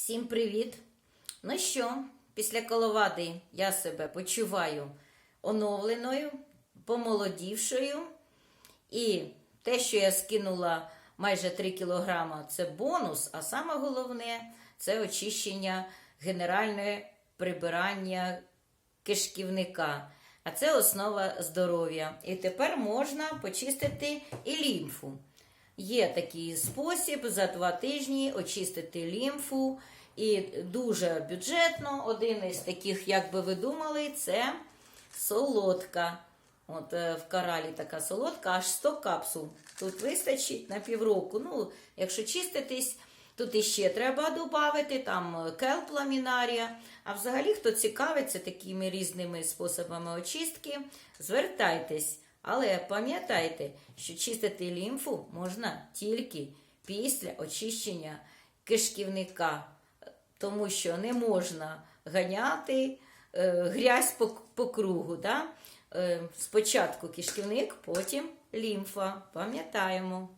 Всім привіт! Ну що, після коловади я себе почуваю оновленою, помолодівшою. І те, що я скинула майже 3 кілограма, це бонус, а саме головне це очищення генеральне прибирання кишківника. А це основа здоров'я. І тепер можна почистити і лімфу. Є такий спосіб за два тижні очистити лімфу. І дуже бюджетно. Один із таких, як би ви думали, це солодка. От е, в каралі така солодка, аж 100 капсул. Тут вистачить на півроку. Ну, якщо чиститись, тут іще треба додати, там е, келп ламінарія. А взагалі, хто цікавиться такими різними способами очистки, звертайтесь. Але пам'ятайте, що чистити лімфу можна тільки після очищення кишківника, тому що не можна ганяти е, грязь по, по кругу. Да? Е, спочатку кишківник, потім лімфа. Пам'ятаємо.